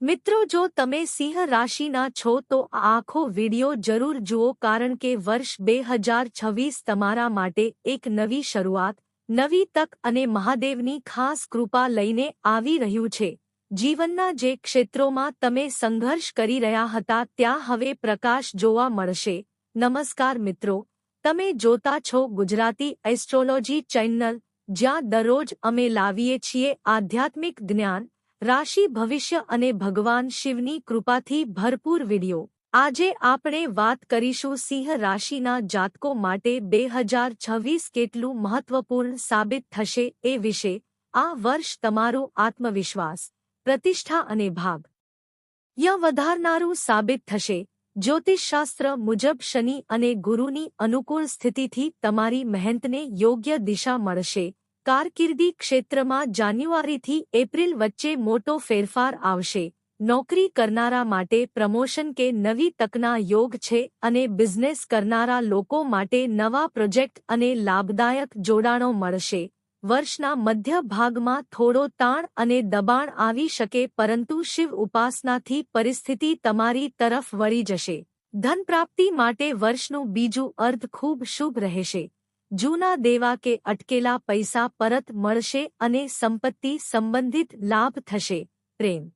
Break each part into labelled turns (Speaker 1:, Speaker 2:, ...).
Speaker 1: મિત્રો, જો તમે સિંહ રાશિના છો, તો આ આખો વિડિયો જરૂર જુઓ, કારણ કે વર્ષ બે હજાર છવ્વીસ તમારા માટે એક નવી શરૂઆત, નવી તક અને મહાદેવની ખાસ કૃપા લઈને આવી રહ્યું છે. જીવનના જે ક્ષેત્રોમાં તમે સંઘર્ષ કરી રહ્યા હતા, ત્યાં હવે પ્રકાશ જોવા મળશે. નમસ્કાર મિત્રો, તમે જોતા છો ગુજરાતી એસ્ટ્રોલોજી ચેનલ, જ્યાં દરરોજ અમે લાવીએ છીએ આધ્યાત્મિક જ્ઞાન રાશિ ભવિષ્ય અને ભગવાન શિવની કૃપાથી ભરપૂર વિડિયો. આજે આપણે વાત કરીશું સિંહ રાશિના જાતકો માટે બે હજાર છવ્વીસ કેટલું મહત્વપૂર્ણ સાબિત થશે એ વિશે. આ વર્ષ તમારો આત્મવિશ્વાસ, પ્રતિષ્ઠા અને ભાગ ય વધારનારું સાબિત થશે. જ્યોતિષશાસ્ત્ર મુજબ શનિ અને ગુરુની અનુકૂળ સ્થિતિથી તમારી મહેનતને યોગ્ય દિશા મળશે. કારકિર્દી ક્ષેત્રમાં જાન્યુઆરીથી એપ્રિલ વચ્ચે મોટો ફેરફાર આવશે. નોકરી કરનારા માટે પ્રમોશન કે નવી તકના યોગ છે અને બિઝનેસ કરનારા લોકો માટે નવા પ્રોજેક્ટ અને લાભદાયક જોડાણો મળશે. વર્ષના મધ્ય ભાગમાં થોડો તાણ અને દબાણ આવી શકે પરંતુ શિવ ઉપાસનાથી પરિસ્થિતિ તમારી તરફ વળી જશે. ધનપ્રાપ્તિ માટે વર્ષનું બીજું અર્ધ ખૂબ શુભ રહેશે. જૂના દેવા કે અટકેલા પૈસા પરત મળશે અને સંપત્તિ સંબંધિત લાભ થશે. પ્રેમ.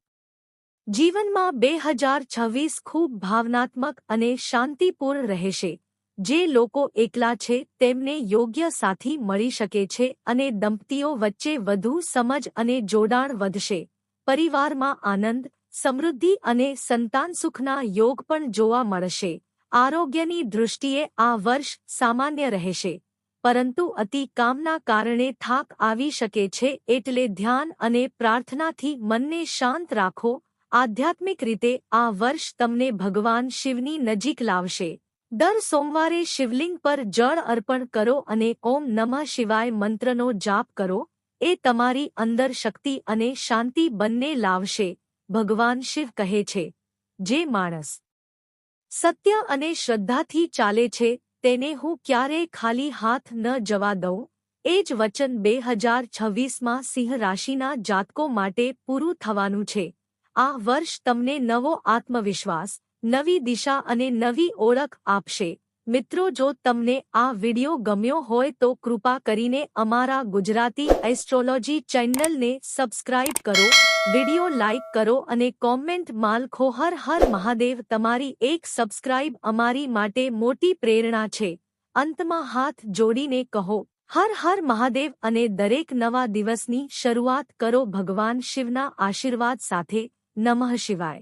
Speaker 1: જીવનમાં બે હજાર છવ્વીસ ખૂબ ભાવનાત્મક અને શાંતિપૂર્ણ રહેશે. જે લોકો એકલા છે, તેમને યોગ્ય સાથી મળી શકે છે અને દંપતીઓ વચ્ચે વધુ સમજ અને જોડાણ વધશે. પરિવારમાં આનંદ, સમૃદ્ધિ અને સંતાન સુખના યોગ પણ જોવા મળશે. આરોગ્યની દૃષ્ટિએ આ વર્ષ સામાન્ય રહેશે. પરંતુ અતિ કામના કારણે થાક આવી શકે છે એટલે ધ્યાન અને પ્રાર્થનાથી મનને શાંત રાખો. આધ્યાત્મિક રીતે આ વર્ષ તમને ભગવાન શિવની નજીક લાવશે. દર સોમવારે શિવલિંગ પર જળ અર્પણ કરો અને ઓમ નમઃ શિવાય મંત્રનો જાપ કરો. એ તમારી અંદર શક્તિ અને શાંતિ બંને લાવશે, ભગવાન શિવ કહે છે. જે માણસ સત્ય અને શ્રદ્ધાથી ચાલે છે તેને હું ક્યારેય ખાલી હાથ ન જવા દઉં. એ જ વચન બે હજાર છવ્વીસમાં સિંહ રાશિના જાતકો માટે પૂરું થવાનું છે. આ વર્ષ તમને નવો આત્મવિશ્વાસ, નવી દિશા અને નવી ઓળખ આપશે. મિત્રો, જો તમને આ વિડિયો ગમ્યો હોય તો કૃપા કરીને અમારા ગુજરાતી એસ્ટ્રોલોજી ચેનલને સબસ્ક્રાઇબ કરો, વિડિયો લાઇક કરો અને કોમેન્ટ માલખો હર હર મહાદેવ તમારી એક સબસ્ક્રાઇબ અમારી માટે મોટી પ્રેરણા છે. અંતમાં હાથ જોડીને કહો, હર હર મહાદેવ અને દરેક નવા દિવસની શરૂઆત કરો ભગવાન શિવના આશીર્વાદ સાથે. નમઃ શિવાય.